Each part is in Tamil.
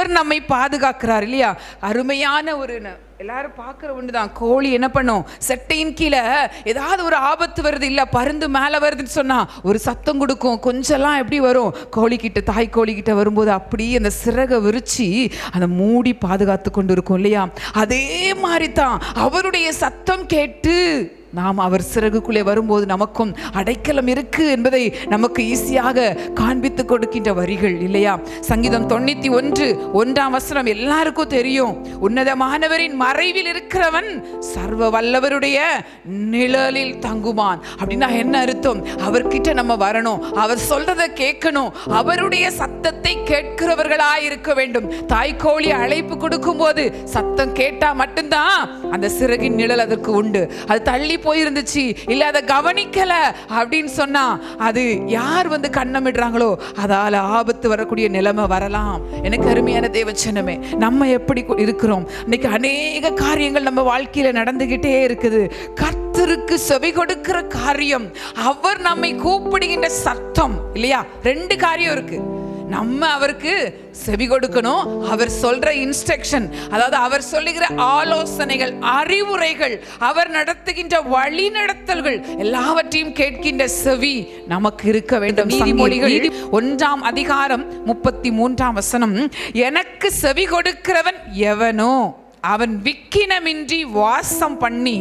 அவர் நம்மை பாதுகாக்கிறார் இல்லையா? அருமையான ஒரு எல்லாரும் பார்க்குற ஒன்று தான் கோழி என்ன பண்ணும்? செட்டையின் கீழே ஏதாவது ஒரு ஆபத்து வருது இல்லை பருந்து மேலே வருதுன்னு சொன்னா ஒரு சத்தம் கொடுக்கும். கொஞ்சம்லாம் எப்படி வரும்? கோழிக்கிட்ட தாய் கோழிக்கிட்ட வரும்போது அப்படியே அந்த சிறகை விரிச்சு அதை மூடி பாதுகாத்து கொண்டு இருக்கும் இல்லையா? அதே மாதிரி தான் அவருடைய சத்தம் கேட்டு நாம் அவர் சிறகுக்குள்ளே வரும்போது நமக்கும் அடைக்கலம் இருக்கு என்பதை நமக்கு ஈஸியாக காண்பித்து கொடுக்கின்ற வரிகள் இல்லையா? சங்கீதம் தொண்ணூத்தி ஒன்று ஒன்றாம் வசனம் எல்லாருக்கும் தெரியும். உன்னதமானவரின் மறைவில் இருக்கிறவன் சர்வ வல்லவருடைய நிழலில் தங்குமான் அப்படின்னா என்ன அர்த்தம்? அவர்கிட்ட நம்ம வரணும். அவர் சொல்றதை கேட்கணும். அவருடைய சத்தத்தை கேட்கிறவர்களா இருக்க வேண்டும். தாய்க்கோழி அழைப்பு கொடுக்கும் போது சத்தம் கேட்டா மட்டும்தான் அந்த சிறகின் நிழல் அதற்கு உண்டு. அது தள்ளி போயிருந்துச்சு. இல்ல அதை கவனிக்கல அப்படின்னு சொன்னா அது யார் வந்து கண்ணமிடுறாங்களோ அதால ஆபத்து வரக்கூடிய நிலைமை வரலாம். எனக்கு அருமையான தேவச்சனமே நம்ம எப்படி இருக்கிறோம்? இன்னைக்கு அநேக காரியங்கள் நம்ம வாழ்க்கையில நடந்துகிட்டே இருக்குது. கர்த்தருக்கு செவி கொடுக்கிற காரியம் அவர் நம்மை கூப்பிடுகின்ற சத்தம் இல்லையா? ரெண்டு காரியம் இருக்கு. நம்ம அவருக்கு செவி கொடுக்கணும். அவர் சொல்ற இன்ஸ்ட்ரக்ஷன் அதாவது அவர் சொல்லுகிற ஆலோசனைகள் அறிவுரைகள் அவர் நடத்துகின்ற வழி நடத்தல்கள் எல்லாவற்றையும் கேட்கின்ற செவி நமக்கு இருக்க வேண்டும். நீதிமொழிகள். ஒன்றாம் அதிகாரம் முப்பத்தி மூன்றாம் வசனம் எனக்கு செவி கொடுக்கிறவன் எவனோ அவன் விக்கினமின்றி வாசம் பண்ணி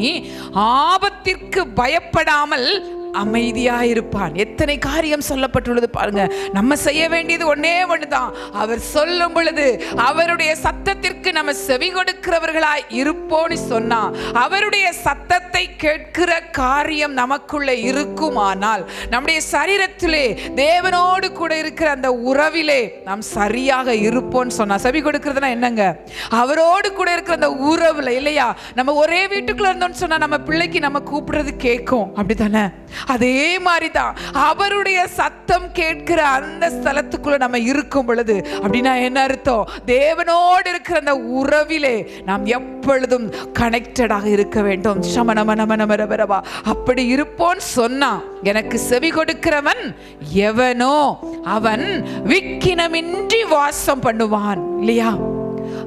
ஆபத்திற்கு பயப்படாமல் அமைதியாயிருப்பான். எத்தனை காரியம் சொல்லப்பட்டுள்ளது பாருங்க. நம்ம செய்ய வேண்டியது ஒண்ணே ஒண்ணுதான். அவர் சொல்லும் பொழுது அவருடைய சத்தத்திற்கு நம்ம செவி கொடுக்கிறவர்களாய் இருப்போம்னு சொன்னா அவருடைய சத்தத்தை கேட்கிற காரியம் நமக்குள்ள இருக்குமானால் நம்முடைய சரீரத்திலே தேவனோடு கூட இருக்கிற அந்த உறவிலே நாம் சரியாக இருப்போம்னு சொன்னா செவி கொடுக்கிறதுனா என்னங்க? அவரோடு கூட இருக்கிற அந்த உறவுல இல்லையா? நம்ம ஒரே வீட்டுக்குள்ள இருந்தோம்னு சொன்னா நம்ம பிள்ளைக்கு நம்ம கூப்பிடுறது கேட்கும். அப்படித்தானே? அதே மாதிரி தான் அவருடைய சத்தம் கேட்கிற அந்த ஸ்தலத்துக்குள்ள நம்ம இருக்கும் பொழுது அப்படின்னா என்ன அர்த்தம்? தேவனோடு இருக்கிற அந்த உறவிலே நாம் எப்பொழுதும் கனெக்டடாக இருக்க வேண்டும். சமணமனமனமரபரவா அப்படி இருப்போன்னு சொன்னா எனக்கு செவி கொடுக்கிறவன் எவனோ அவன் விக்கினமின்றி வாசம் பண்ணுவான் இல்லையா?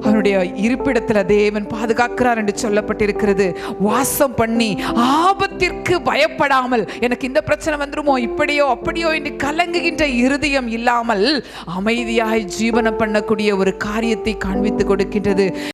அவனுடைய இருப்பிடத்துல தேவன் பாதுகாக்கிறார் என்று சொல்லப்பட்டிருக்கிறது. வாசம் பண்ணி ஆபத்திற்கு பயப்படாமல் எனக்கு இந்த பிரச்சனை வந்துருமோ இப்படியோ அப்படியோ என்று கலங்குகின்ற இருதயம் இல்லாமல் அமைதியாய் ஜீவனம் பண்ணக்கூடிய ஒரு காரியத்தை காண்பித்து கொடுக்கின்றது.